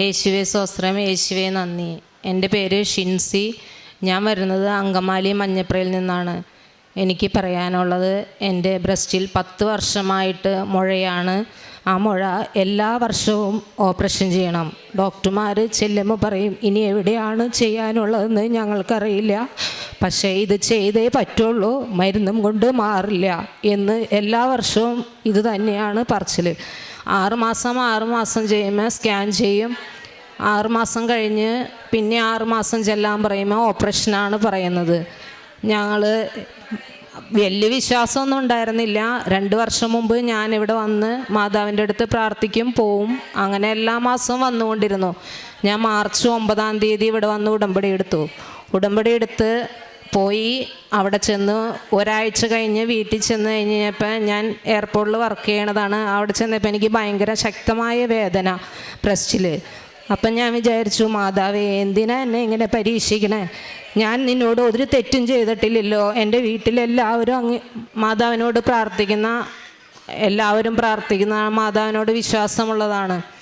യേശുവെ സ്വസ്ത്രം യേശുവെ നന്ദി. എന്റെ പേര് ഷിൻസി. ഞാൻ വരുന്നത് അങ്കമാലി മഞ്ഞപ്രയിൽ നിന്നാണ്. എനിക്ക് പറയാനുള്ളത് എന്റെ ബ്രസ്റ്റിൽ പത്ത് വർഷമായിട്ട് മുഴയാണ്. ആ മുഴ എല്ലാ വർഷവും ഓപ്പറേഷൻ ചെയ്യണം. ഡോക്ടർമാർ ചെല്ലുമ്പോൾ പറയും ഇനി എവിടെയാണ് ചെയ്യാനുള്ളതെന്ന് ഞങ്ങൾക്കറിയില്ല. പക്ഷേ ഇത് ചെയ്തേ പറ്റുള്ളൂ. മരുന്നും കൊണ്ട് മാറില്ല. എന്ന് എല്ലാ വർഷവും ഇത് തന്നെയാണ് പറച്ചിൽ ആറുമാസം ആറുമാസം ചെയ്യുമ്പോൾ സ്കാൻ ചെയ്യും. ആറുമാസം കഴിഞ്ഞ് പിന്നെ ആറുമാസം ചെല്ലാൻ പറയുമ്പോൾ ഓപ്പറേഷനാണ് പറയുന്നത്. ഞങ്ങൾ വലിയ വിശ്വാസമൊന്നും ഉണ്ടായിരുന്നില്ല. രണ്ട് വർഷം മുമ്പ് ഞാൻ ഇവിടെ വന്ന് മാതാവിന്റെ അടുത്ത് പ്രാർത്ഥിക്കും പോവും. അങ്ങനെ എല്ലാ മാസവും വന്നുകൊണ്ടിരുന്നു. ഞാൻ മാർച്ച് ഒമ്പതാം തീയതി ഇവിടെ വന്ന് ഉടമ്പടി എടുത്തു. ഉടമ്പടി എടുത്ത് പോയി അവിടെ ചെന്ന് ഒരാഴ്ച കഴിഞ്ഞ് വീട്ടിൽ ചെന്ന് കഴിഞ്ഞപ്പോൾ ഞാൻ എയർപോർട്ടിൽ വർക്ക് ചെയ്യണതാണ്. അവിടെ ചെന്നപ്പോൾ എനിക്ക് ഭയങ്കര ശക്തമായ വേദന ബ്രസ്റ്റിൽ. അപ്പം ഞാൻ വിചാരിച്ചു മാതാവേ എന്തിനാ എന്നെ ഇങ്ങനെ പരീക്ഷിക്കണേ? ഞാൻ നിന്നോട് ഒരു തെറ്റും ചെയ്തിട്ടില്ലല്ലോ. എന്റെ വീട്ടിലെല്ലാവരും അങ്ങ് മാതാവിനോട് പ്രാർത്ഥിക്കുന്ന എല്ലാവരും പ്രാർത്ഥിക്കുന്ന മാതാവിനോട് വിശ്വാസമുള്ളതാണ്.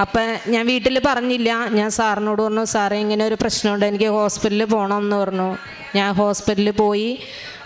അപ്പം ഞാൻ വീട്ടിൽ പറഞ്ഞില്ല. ഞാൻ സാറിനോട് പറഞ്ഞു സാറേ ഇങ്ങനെ ഒരു പ്രശ്നമുണ്ട്. എനിക്ക് ഹോസ്പിറ്റലിൽ പോകണം എന്ന് പറഞ്ഞു. ഞാൻ ഹോസ്പിറ്റലിൽ പോയി.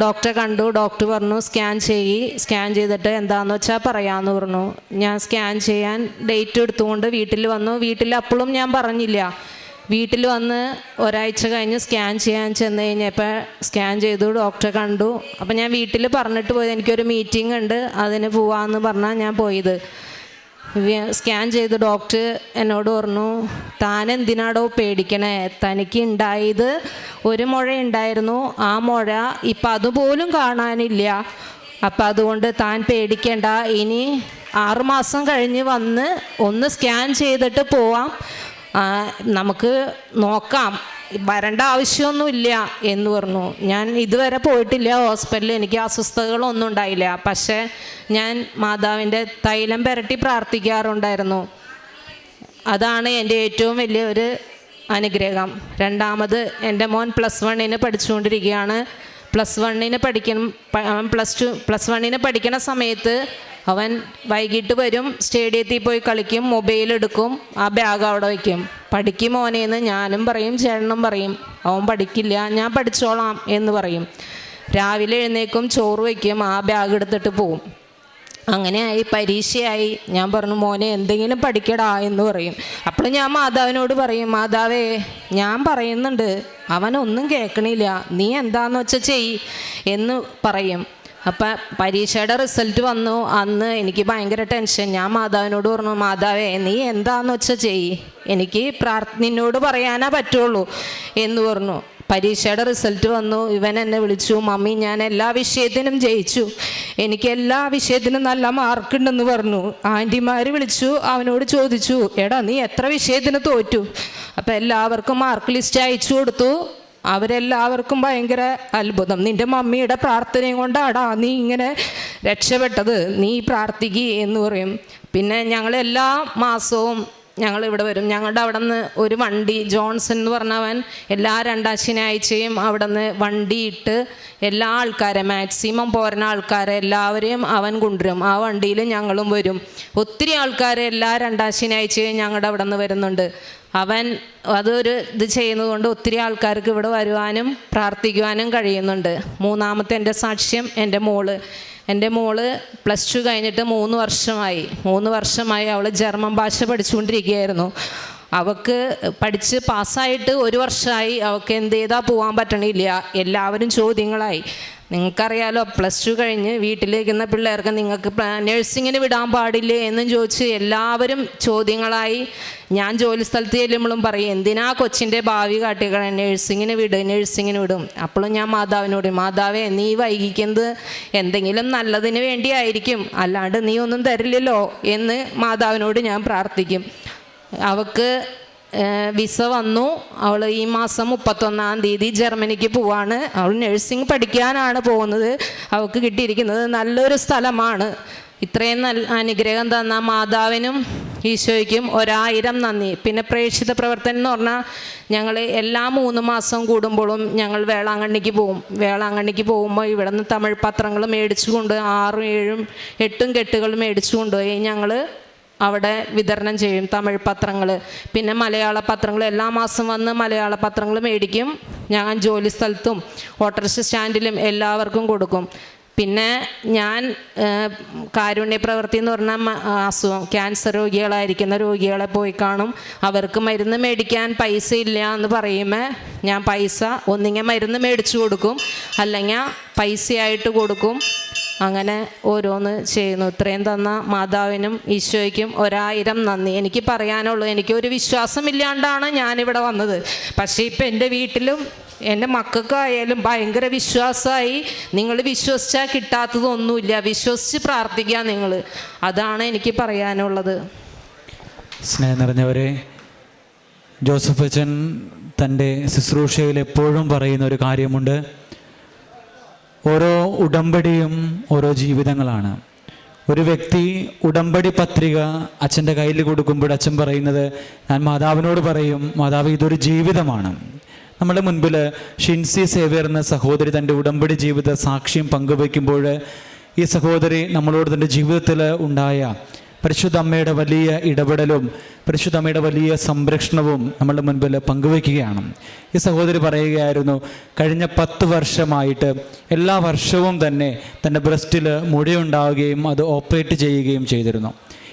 ഡോക്ടറെ കണ്ടു. ഡോക്ടർ പറഞ്ഞു സ്കാൻ ചെയ്യി. സ്കാൻ ചെയ്തിട്ട് എന്താണെന്ന് വെച്ചാൽ പറയാമെന്ന് പറഞ്ഞു. ഞാൻ സ്കാൻ ചെയ്യാൻ ഡേറ്റ് എടുത്തുകൊണ്ട് വീട്ടിൽ വന്നു. വീട്ടിൽ അപ്പോഴും ഞാൻ പറഞ്ഞില്ല. വീട്ടിൽ വന്ന് ഒരാഴ്ച കഴിഞ്ഞ് സ്കാൻ ചെയ്യാൻ ചെന്ന് കഴിഞ്ഞപ്പോൾ സ്കാൻ ചെയ്തു. ഡോക്ടറെ കണ്ടു. അപ്പം ഞാൻ വീട്ടിൽ പറഞ്ഞിട്ട് പോയത്. എനിക്കൊരു മീറ്റിംഗ് ഉണ്ട്. അതിന് പോവാമെന്ന് പറഞ്ഞാൽ ഞാൻ പോയത്. സ്കാൻ ചെയ്ത് ഡോക്ടർ എന്നോട് പറഞ്ഞു താൻ എന്തിനാടോ പേടിക്കണേ? തനിക്ക് ഉണ്ടായത് ഒരു മുഴ ഉണ്ടായിരുന്നു ആ മുഴ ഇപ്പം അതുപോലും കാണാനില്ല. അപ്പം അതുകൊണ്ട് താൻ പേടിക്കേണ്ട. ഇനി ആറുമാസം കഴിഞ്ഞ് വന്ന് ഒന്ന് സ്കാൻ ചെയ്തിട്ട് പോവാം. നമുക്ക് നോക്കാം. വരേണ്ട ആവശ്യമൊന്നുമില്ല എന്ന് പറഞ്ഞു. ഞാൻ ഇതുവരെ പോയിട്ടില്ല ഹോസ്പിറ്റലിൽ. എനിക്ക് അസ്വസ്ഥതകളൊന്നും ഉണ്ടായില്ല. പക്ഷേ ഞാൻ മാതാവിന്റെ തൈലം പുരട്ടി പ്രാർത്ഥിക്കാറുണ്ടായിരുന്നു. അതാണ് എന്റെ ഏറ്റവും വലിയ ഒരു അനുഗ്രഹം. രണ്ടാമത് എന്റെ മോൻ പ്ലസ് വണ്ണിന് പഠിച്ചുകൊണ്ടിരിക്കുകയാണ്. പ്ലസ് വണ്ണിന് പഠിക്കണം പ്ലസ് ടു പ്ലസ് വണ്ണിന് പഠിക്കണ സമയത്ത് അവൻ വൈകിട്ട് വരും സ്റ്റേഡിയത്തിൽ പോയി കളിക്കും മൊബൈൽ എടുക്കും ആ ബാഗ് അവിടെ വയ്ക്കും. പഠിക്കും മോനേന്ന് ഞാനും പറയും ചേട്ടനും പറയും. അവൻ പഠിക്കില്ല ഞാൻ പഠിച്ചോളാം എന്ന് പറയും. രാവിലെ എഴുന്നേക്കും ചോറ് വയ്ക്കും ആ ബാഗ് എടുത്തിട്ട് പോവും. അങ്ങനെയായി പരീക്ഷയായി. ഞാൻ പറഞ്ഞു മോനെ എന്തെങ്കിലും പഠിക്കടാ എന്ന് പറയും. അപ്പോൾ ഞാൻ മാതാവിനോട് പറയും മാതാവേ ഞാൻ പറയുന്നുണ്ട് അവനൊന്നും കേൾക്കണില്ല. നീ എന്താന്ന് വെച്ചാൽ ചെയ് എന്ന് പറയും. അപ്പം പരീക്ഷയുടെ റിസൾട്ട് വന്നു. അന്ന് എനിക്ക് ഭയങ്കര ടെൻഷൻ ഞാൻ മാതാവിനോട് പറഞ്ഞു മാതാവേ നീ എന്താന്ന് വെച്ചാൽ ചെയ് എനിക്ക് പ്രാർ നിന്നോട് പറയാനേ പറ്റുള്ളൂ. എന്ന് പറഞ്ഞു. പരീക്ഷയുടെ റിസൾട്ട് വന്നു. ഇവൻ എന്നെ വിളിച്ചു മമ്മി ഞാൻ എല്ലാ വിഷയത്തിനും ജയിച്ചു. എനിക്ക് എല്ലാ വിഷയത്തിനും നല്ല മാർക്കുണ്ടെന്ന് പറഞ്ഞു. ആന്റിമാർ വിളിച്ചു അവനോട് ചോദിച്ചു എടാ നീ എത്ര വിഷയത്തിന് തോറ്റു? അപ്പം എല്ലാവർക്കും മാർക്ക് ലിസ്റ്റ് അയച്ചു കൊടുത്തു. അവരെല്ലാവർക്കും ഭയങ്കര അത്ഭുതം. നിന്റെ മമ്മിയുടെ പ്രാർത്ഥനയും കൊണ്ടാടാ നീ ഇങ്ങനെ രക്ഷപ്പെട്ടത്. നീ പ്രാർത്ഥിക്കുക എന്ന് പറയും. പിന്നെ ഞങ്ങൾ എല്ലാ മാസവും ഞങ്ങൾ ഇവിടെ വരും. ഞങ്ങളുടെ അവിടെ നിന്ന് ഒരു വണ്ടി ജോൺസൺ എന്ന് പറഞ്ഞവൻ എല്ലാ രണ്ടാം ശനിയാഴ്ചയും അവിടെ നിന്ന് വണ്ടി ഇട്ട് എല്ലാ ആൾക്കാരെ മാക്സിമം പോരുന്ന ആൾക്കാരെ എല്ലാവരെയും അവൻ കൊണ്ടുവരും. ആ വണ്ടിയിൽ ഞങ്ങളും വരും. ഒത്തിരി ആൾക്കാരെ എല്ലാ രണ്ടാം ശനിയാഴ്ചയും ഞങ്ങളുടെ അവിടെ നിന്ന് വരുന്നുണ്ട്. അവൻ അതൊരു ഇത് ചെയ്യുന്നതുകൊണ്ട് ഒത്തിരി ആൾക്കാർക്ക് ഇവിടെ വരുവാനും പ്രാർത്ഥിക്കുവാനും കഴിയുന്നുണ്ട്. മൂന്നാമത്തെ എന്റെ സാക്ഷ്യം എന്റെ മോൾ. എന്റെ മോൾ പ്ലസ് ടു കഴിഞ്ഞിട്ട് മൂന്ന് വർഷമായി. മൂന്ന് വർഷമായി അവൾ ജർമ്മൻ ഭാഷ പഠിച്ചുകൊണ്ടിരിക്കുകയായിരുന്നു. അവൾക്ക് പഠിച്ച് പാസ്സായിട്ട് ഒരു വർഷമായി അവൾക്ക് എന്ത് ചെയ്താൽ പോകാൻ പറ്റണില്ല. എല്ലാവരും ചോദ്യങ്ങളായി. നിങ്ങൾക്കറിയാലോ പ്ലസ് ടു കഴിഞ്ഞ് വീട്ടിലിരിക്കുന്ന പിള്ളേർക്ക് നിങ്ങൾക്ക് നഴ്സിങ്ങിന് വിടാൻ പാടില്ലേ എന്നും ചോദിച്ച് എല്ലാവരും ചോദ്യങ്ങളായി. ഞാൻ ജോലി സ്ഥലത്ത് ചെല്ലുമ്പോഴും പറയും എന്തിനാ കൊച്ചിന്റെ ഭാവി കാട്ടിക്കളെ നഴ്സിങ്ങിന് വിട് നഴ്സിങ്ങിന് വിടും. അപ്പോഴും ഞാൻ മാതാവിനോട് മാതാവേ നീ വൈകിക്കുന്നത് എന്തെങ്കിലും നല്ലതിന് വേണ്ടിയായിരിക്കും. അല്ലാണ്ട് നീ ഒന്നും തരില്ലല്ലോ എന്ന് മാതാവിനോട് ഞാൻ പ്രാർത്ഥിക്കും. അവൾക്ക് ഏഹ്, വിസ വന്നു. അവൾ ഈ മാസം മുപ്പത്തൊന്നാം തീയതി ജർമ്മനിക്ക് പോവാണ്. അവൾ നഴ്സിംഗ് പഠിക്കാനാണ് പോകുന്നത്. അവൾക്ക് കിട്ടിയിരിക്കുന്നത് നല്ലൊരു സ്ഥലമാണ്. ഇത്രയും നല്ല അനുഗ്രഹം തന്ന മാതാവിനും ഈശോയ്ക്കും ഒരായിരം നന്ദി. പിന്നെ പ്രേക്ഷിത പ്രവർത്തനം എന്ന് പറഞ്ഞാൽ ഞങ്ങൾ എല്ലാ മൂന്ന് മാസം കൂടുമ്പോഴും ഞങ്ങൾ വേളാങ്കണ്ണിക്ക് പോകും വേളാങ്കണ്ണിക്ക് പോകുമ്പോൾ ഇവിടെ നിന്ന് തമിഴ് പത്രങ്ങൾ മേടിച്ചുകൊണ്ട് ആറും ഏഴും എട്ടും കെട്ടുകൾ മേടിച്ചു കൊണ്ടുപോയി ഞങ്ങൾ അവിടെ വിതരണം ചെയ്യും തമിഴ് പത്രങ്ങൾ പിന്നെ മലയാള പത്രങ്ങൾ എല്ലാ മാസം വന്ന് മലയാള പത്രങ്ങൾ മേടിക്കും. ഞാൻ ജോലി സ്ഥലത്തും ഓട്ടോറിക്ഷ സ്റ്റാൻഡിലും എല്ലാവർക്കും കൊടുക്കും. പിന്നെ ഞാൻ കാരുണ്യ പ്രവൃത്തി എന്ന് പറഞ്ഞാൽ അസുഖം ക്യാൻസർ രോഗികളായിരിക്കുന്ന രോഗികളെ പോയി കാണും. അവർക്ക് മരുന്ന് മേടിക്കാൻ പൈസ ഇല്ല എന്ന് പറയുമ്പോൾ ഞാൻ പൈസ ഒന്നിങ്ങനെ മരുന്ന് മേടിച്ചു കൊടുക്കും. അല്ലെങ്കിൽ പൈസയായിട്ട് കൊടുക്കും. അങ്ങനെ ഓരോന്ന് ചെയ്യുന്നു. ഇത്രയും തന്ന മാതാവിനും ഈശോയ്ക്കും ഒരായിരം നന്ദി. എനിക്ക് പറയാനുള്ളൂ എനിക്കൊരു വിശ്വാസമില്ലാണ്ടാണ് ഞാനിവിടെ വന്നത്. പക്ഷേ ഇപ്പം എന്റെ വീട്ടിലും എന്റെ മക്കൾക്കായാലും ഭയങ്കര വിശ്വാസമായി. നിങ്ങൾ വിശ്വസിച്ചാൽ കിട്ടാത്തതൊന്നുമില്ല. വിശ്വസിച്ച് പ്രാർത്ഥിക്കുക നിങ്ങൾ. അതാണ് എനിക്ക് പറയാനുള്ളത്. സ്നേഹം നിറഞ്ഞവരെ ജോസഫ് അച്ഛൻ തന്റെ ശുശ്രൂഷയിൽ എപ്പോഴും പറയുന്ന ഒരു കാര്യമുണ്ട്. ഓരോ ഉടമ്പടിയും ഓരോ ജീവിതങ്ങളാണ്. ഒരു വ്യക്തി ഉടമ്പടി പത്രിക അച്ഛന്റെ കയ്യിൽ കൊടുക്കുമ്പോൾ അച്ഛൻ പറയുന്നത് ഞാൻ മാതാവിനോട് പറയും മാതാവ് ഇതൊരു ജീവിതമാണ്. നമ്മുടെ മുൻപിൽ ഷിൻസി സേവ്യർ എന്ന സഹോദരി തന്റെ ഉടമ്പടി ജീവിത സാക്ഷ്യം പങ്കുവയ്ക്കുമ്പോൾ ഈ സഹോദരി നമ്മളോട് തന്റെ ജീവിതത്തിൽ ഉണ്ടായ പരിശുദ്ധ അമ്മയുടെ വലിയ ഇടപെടലും പരിശുദ്ധ അമ്മയുടെ വലിയ സംരക്ഷണവും നമ്മളുടെ മുൻപിൽ പങ്കുവയ്ക്കുകയാണ്. ഈ സഹോദരി പറയുകയായിരുന്നു കഴിഞ്ഞ പത്ത് വർഷമായിട്ട് എല്ലാ വർഷവും തന്നെ തന്റെ ബ്രസ്റ്റിൽ മുഴയുണ്ടാവുകയും അത് ഓപ്പറേറ്റ് ചെയ്യുകയും ചെയ്തിരുന്നു.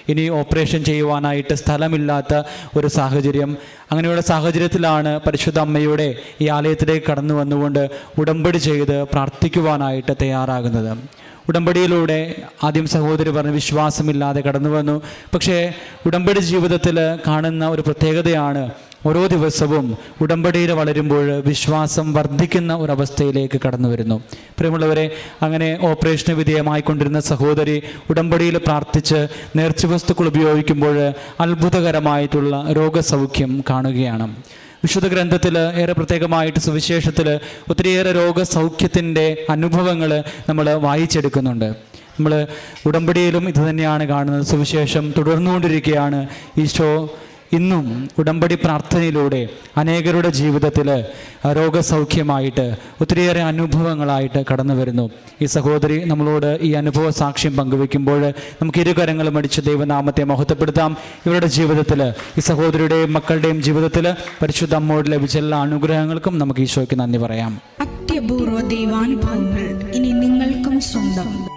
ഇനി ഓപ്പറേഷൻ ചെയ്യുവാനായിട്ട് സ്ഥലമില്ലാത്ത ഒരു സാഹചര്യം. അങ്ങനെയുള്ള സാഹചര്യത്തിലാണ് പരിശുദ്ധ അമ്മയുടെ ഈ ആലയത്തിലേക്ക് കടന്നു വന്നുകൊണ്ട് ഉടമ്പടി ചെയ്ത് പ്രാർത്ഥിക്കുവാനായിട്ട് തയ്യാറാകുന്നത്. ഉടമ്പടിയിലൂടെ ആദ്യം സഹോദരി പറഞ്ഞ് വിശ്വാസമില്ലാതെ കടന്നു വന്നു. പക്ഷേ ഉടമ്പടി ജീവിതത്തിൽ കാണുന്ന ഒരു പ്രത്യേകതയാണ് ഓരോ ദിവസവും ഉടമ്പടിയിൽ വളരുമ്പോൾ വിശ്വാസം വർദ്ധിക്കുന്ന ഒരവസ്ഥയിലേക്ക് കടന്നു വരുന്നു. പ്രിയമുള്ളവരെ അങ്ങനെ ഓപ്പറേഷന് വിധേയമായിക്കൊണ്ടിരുന്ന സഹോദരി ഉടമ്പടിയിൽ പ്രാർത്ഥിച്ച് നേർച്ചു വസ്തുക്കൾ ഉപയോഗിക്കുമ്പോൾ അത്ഭുതകരമായിട്ടുള്ള രോഗസൗഖ്യം കാണുകയാണ്. വിശുദ്ധ ഗ്രന്ഥത്തിൽ ഏറെ പ്രത്യേകമായിട്ട് സുവിശേഷത്തിൽ ഒത്തിരിയേറെ രോഗസൗഖ്യത്തിന്റെ അനുഭവങ്ങൾ നമ്മൾ വായിച്ചെടുക്കുന്നുണ്ട്. നമ്മൾ ഉടമ്പടിയിലും ഇതുതന്നെയാണ് കാണുന്നത്. സുവിശേഷം തുടർന്നുകൊണ്ടിരിക്കുകയാണ്. ഈശോ ഇന്നും ഉടമ്പടി പ്രാർത്ഥനയിലൂടെ അനേകരുടെ ജീവിതത്തിൽ രോഗസൗഖ്യമായിട്ട് ഒത്തിരിയേറെ അനുഭവങ്ങളായിട്ട് കടന്നു വരുന്നു. ഈ സഹോദരി നമ്മളോട് ഈ അനുഭവ സാക്ഷ്യം പങ്കുവെക്കുമ്പോൾ നമുക്ക് ഇരുകരങ്ങളും അടിച്ച് ദൈവനാമത്തെ മഹത്വപ്പെടുത്താം. ഇവരുടെ ജീവിതത്തിൽ ഈ സഹോദരിയുടെയും മക്കളുടെയും ജീവിതത്തിൽ പരിശുദ്ധ അമ്മോട് ലഭിച്ച എല്ലാ അനുഗ്രഹങ്ങൾക്കും നമുക്ക് ഈശോയ്ക്ക് നന്ദി പറയാം. അത്യപൂർവ ദൈവാനുഭവങ്ങൾ ഇനി നിങ്ങൾക്കും സ്വന്തം.